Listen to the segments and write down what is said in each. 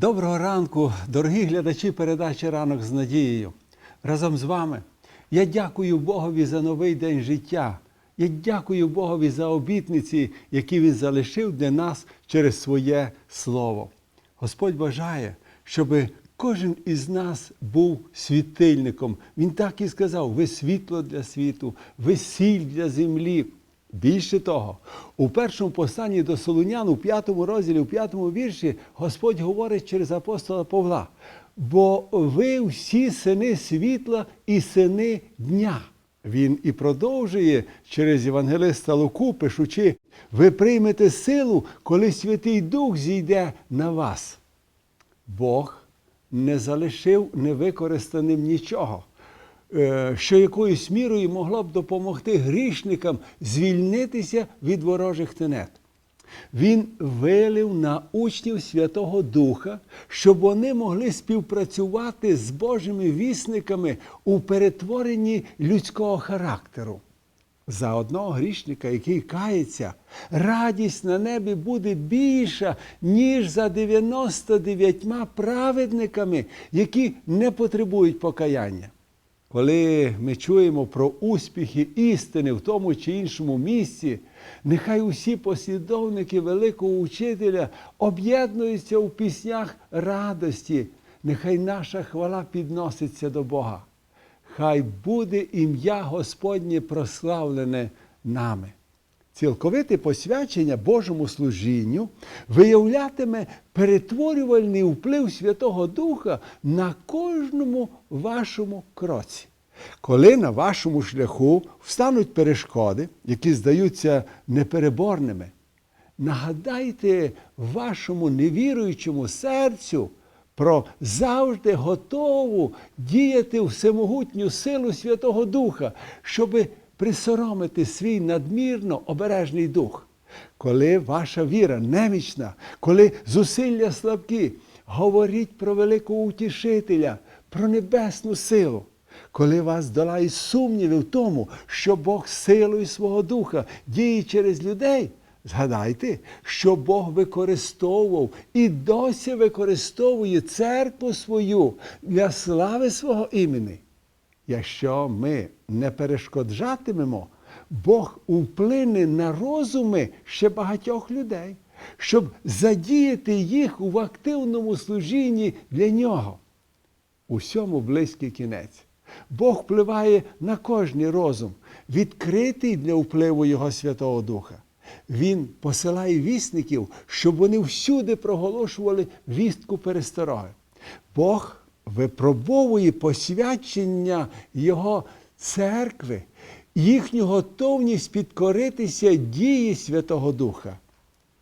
Доброго ранку, дорогі глядачі передачі Ранок з надією. Разом з вами я дякую Богові за новий день життя. Я дякую Богові за обітниці, які Він залишив для нас через своє слово. Господь бажає, щоб кожен із нас був світильником. Він так і сказав: ви світло для світу, ви сіль для землі. Більше того, у першому посланні до Солунян, у п'ятому розділі, у п'ятому вірші, Господь говорить через апостола Павла: бо ви всі сини світла і сини дня. Він і продовжує через Євангелиста Луку, пишучи: ви приймете силу, коли Святий Дух зійде на вас. Бог не залишив невикористаним нічого, що якоюсь мірою могло б допомогти грішникам звільнитися від ворожих тенет. Він вилив на учнів Святого Духа, щоб вони могли співпрацювати з Божими вісниками у перетворенні людського характеру. За одного грішника, який кається, радість на небі буде більша, ніж за 99 праведниками, які не потребують покаяння. Коли ми чуємо про успіхи істини в тому чи іншому місці, нехай усі послідовники великого учителя об'єднуються у піснях радості, нехай наша хвала підноситься до Бога. Хай буде ім'я Господнє прославлене нами. Цілковите посвячення Божому служінню виявлятиме перетворювальний вплив Святого Духа на кожному вашому кроці. Коли на вашому шляху встануть перешкоди, які здаються непереборними, нагадайте вашому невіруючому серцю про завжди готову діяти всемогутню силу Святого Духа, щоби присоромити свій надмірно обережний дух. Коли ваша віра немічна, коли зусилля слабкі, говоріть про великого утішителя, про небесну силу. Коли вас долають сумніви в тому, що Бог силою свого духа діє через людей, згадайте, що Бог використовував і досі використовує церкву свою для слави свого імені. Якщо ми не перешкоджатимемо, Бог вплине на розуми ще багатьох людей, щоб задіяти їх в активному служінні для нього. Усьому близький кінець. Бог впливає на кожний розум, відкритий для впливу Його Святого Духа. Він посилає вісників, щоб вони всюди проголошували вістку перестороги. Бог випробовує посвячення Його церкви, їхню готовність підкоритися дії Святого Духа.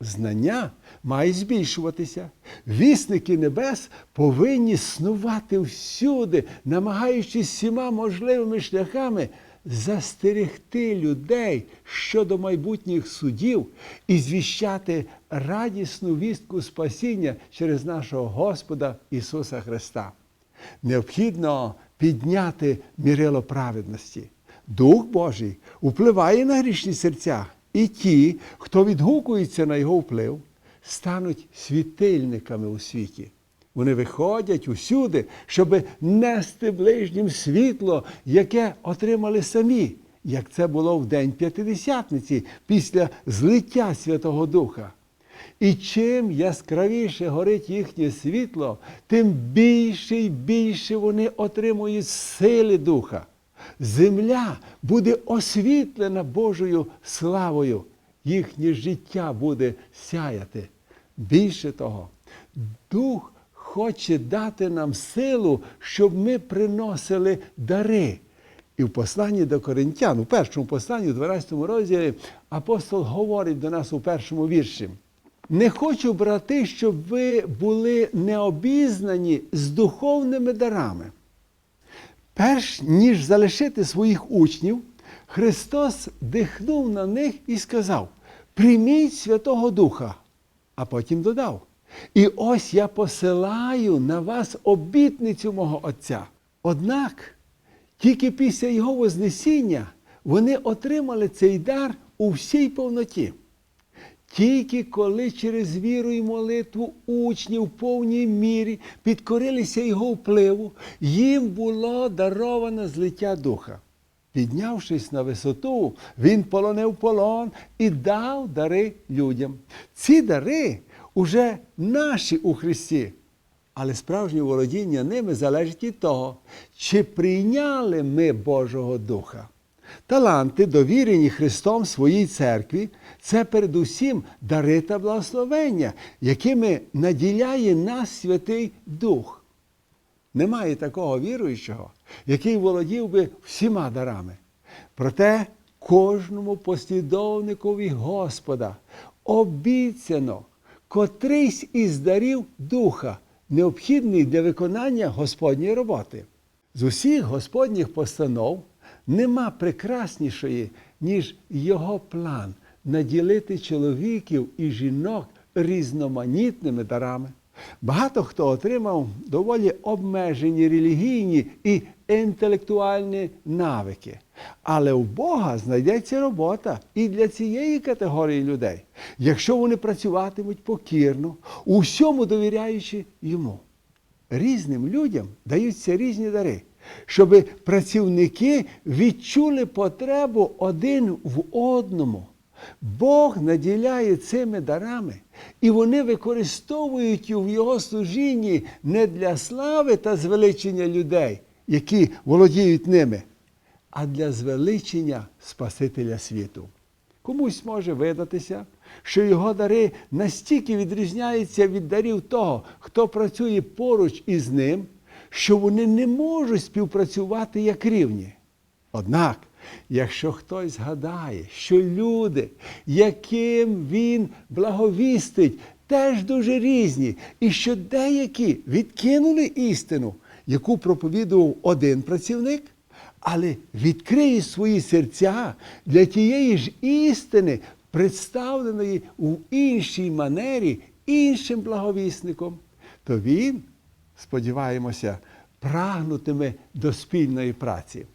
Знання має збільшуватися. Вісники небес повинні снувати всюди, намагаючись всіма можливими шляхами застерегти людей щодо майбутніх судів і звіщати радісну вістку спасіння через нашого Господа Ісуса Христа. Необхідно підняти мірило праведності. Дух Божий впливає на грішні серця, і ті, хто відгукується на його вплив, стануть світильниками у світі. Вони виходять усюди, щоб нести ближнім світло, яке отримали самі, як це було в День П'ятидесятниці після злиття Святого Духа. І чим яскравіше горить їхнє світло, тим більше і більше вони отримують сили Духа. Земля буде освітлена Божою славою, їхнє життя буде сяяти. Більше того, Дух хоче дати нам силу, щоб ми приносили дари. І в посланні до Коринтян, у першому посланні, у 12 розділі, апостол говорить до нас у першому вірші. Не хочу, брати, щоб ви були необізнані з духовними дарами. Перш ніж залишити своїх учнів, Христос дихнув на них і сказав: Прийміть Святого Духа, а потім додав. І ось я посилаю на вас обітницю мого Отця. Однак тільки після Його Вознесіння вони отримали цей дар у всій повноті. Тільки коли через віру і молитву учні в повній мірі підкорилися його впливу, їм було даровано злиття духа. Піднявшись на висоту, він полонив полон і дав дари людям. Ці дари уже наші у Христі. Але справжнє володіння ними залежить від того, чи прийняли ми Божого Духа. Таланти, довірені Христом своїй церкві, це передусім дари та благословення, якими наділяє нас Святий Дух. Немає такого віруючого, який володів би всіма дарами. Проте кожному послідовникові Господа обіцяно котрийсь із дарів Духа, необхідний для виконання Господньої роботи. З усіх Господніх постанов нема прекраснішої, ніж його план наділити чоловіків і жінок різноманітними дарами. Багато хто отримав доволі обмежені релігійні і інтелектуальні навики. Але у Бога знайдеться робота і для цієї категорії людей, якщо вони працюватимуть покірно, у всьому довіряючи йому. Різним людям даються різні дари, щоб працівники відчули потребу один в одному. Бог наділяє цими дарами, і вони використовують в його служінні не для слави та звеличення людей, які володіють ними, а для звеличення Спасителя світу. Комусь може видатися, що його дари настільки відрізняються від дарів того, хто працює поруч із ним, що вони не можуть співпрацювати як рівні. Однак, якщо хтось згадає, що люди, яким він благовістить, теж дуже різні, і що деякі відкинули істину, яку проповідував один працівник, але відкриє свої серця для тієї ж істини, представленої у іншій манері іншим благовісником, то він, сподіваємося, прагнутиме до спільної праці.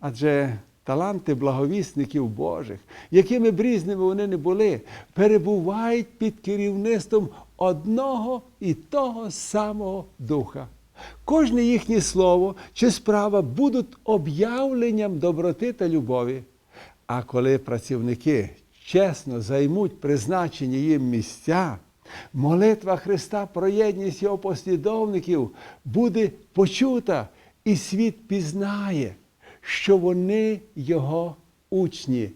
Адже таланти благовісників Божих, якими б різними вони не були, перебувають під керівництвом одного і того самого Духа. Кожне їхнє слово чи справа будуть об'явленням доброти та любові. А коли працівники чесно займуть призначені їм місця, молитва Христа про єдність його послідовників буде почута, і світ пізнає, що вони його учні.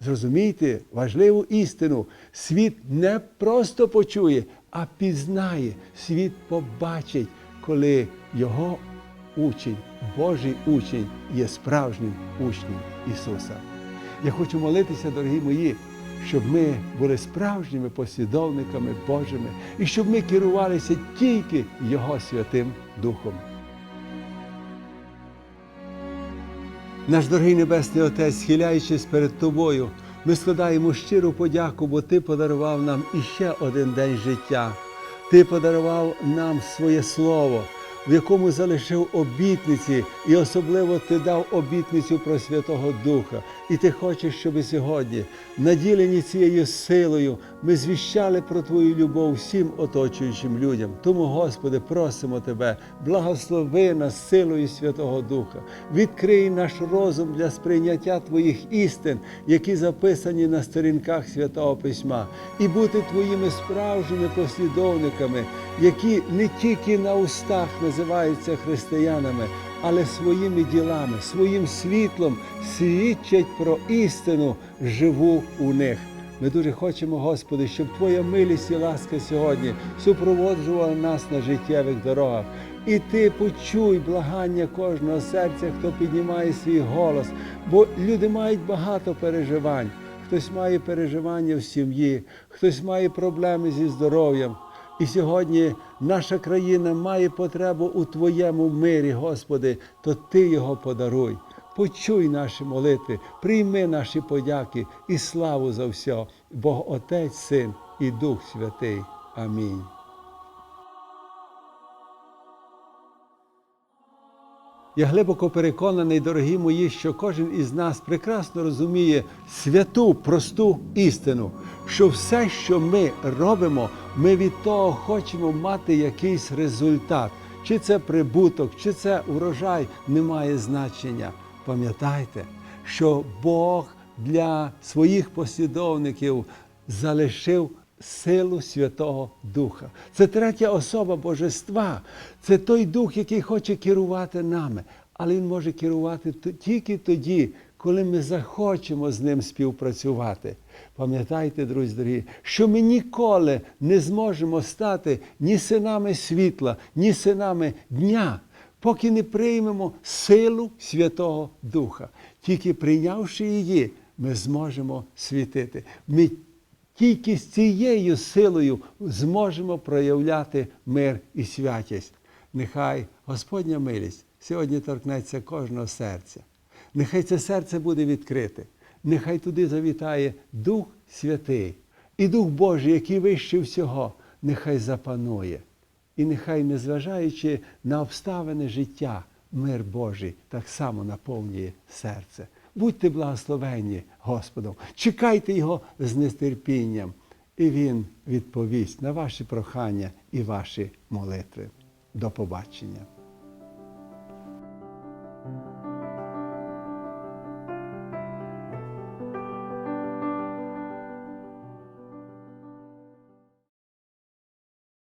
Зрозумійте важливу істину. Світ не просто почує, а пізнає. Світ побачить, коли його учень, Божий учень є справжнім учнем Ісуса. Я хочу молитися, дорогі мої, щоб ми були справжніми послідовниками Божими і щоб ми керувалися тільки Його Святим Духом. Наш дорогий Небесний Отець, схиляючись перед Тобою, ми складаємо щиру подяку, бо Ти подарував нам іще один день життя. Ти подарував нам своє слово, в якому залишив обітниці, і особливо ти дав обітницю про Святого Духа. І ти хочеш, щоб сьогодні, наділені цією силою, ми звіщали про Твою любов всім оточуючим людям. Тому, Господи, просимо Тебе, благослови нас силою Святого Духа, відкрий наш розум для сприйняття Твоїх істин, які записані на сторінках Святого Письма, і бути Твоїми справжніми послідовниками, які не тільки на устах називаються християнами, але своїми ділами, своїм світлом свідчать про істину живу у них. Ми дуже хочемо, Господи, щоб Твоя милість і ласка сьогодні супроводжувала нас на життєвих дорогах. І ти почуй благання кожного серця, хто піднімає свій голос, бо люди мають багато переживань. Хтось має переживання в сім'ї, хтось має проблеми зі здоров'ям. І сьогодні наша країна має потребу у Твоєму мирі, Господи, то Ти його подаруй. Почуй наші молитви, прийми наші подяки і славу за все, Бог Отець, Син і Дух Святий. Амінь.《Я глибоко переконаний, дорогі мої, що кожен із нас прекрасно розуміє святу, просту істину, що все, що ми робимо, ми від того хочемо мати якийсь результат. Чи це прибуток, чи це урожай, не має значення. Пам'ятайте, що Бог для своїх послідовників залишив силу Святого Духа. Це третя особа Божества. Це той дух, який хоче керувати нами. Але він може керувати тільки тоді, коли ми захочемо з ним співпрацювати. Пам'ятайте, друзі дорогі, що ми ніколи не зможемо стати ні синами світла, ні синами дня, поки не приймемо силу Святого Духа. Тільки прийнявши її, ми зможемо світити. Ми тільки з цією силою зможемо проявляти мир і святість. Нехай Господня милість сьогодні торкнеться кожного серця. Нехай це серце буде відкрите. Нехай туди завітає Дух Святий і Дух Божий, який вище всього, нехай запанує. І нехай, незважаючи на обставини життя, мир Божий так само наповнює серце. Будьте благословенні Господом, чекайте Його з нетерпінням, і Він відповість на ваші прохання і ваші молитви. До побачення.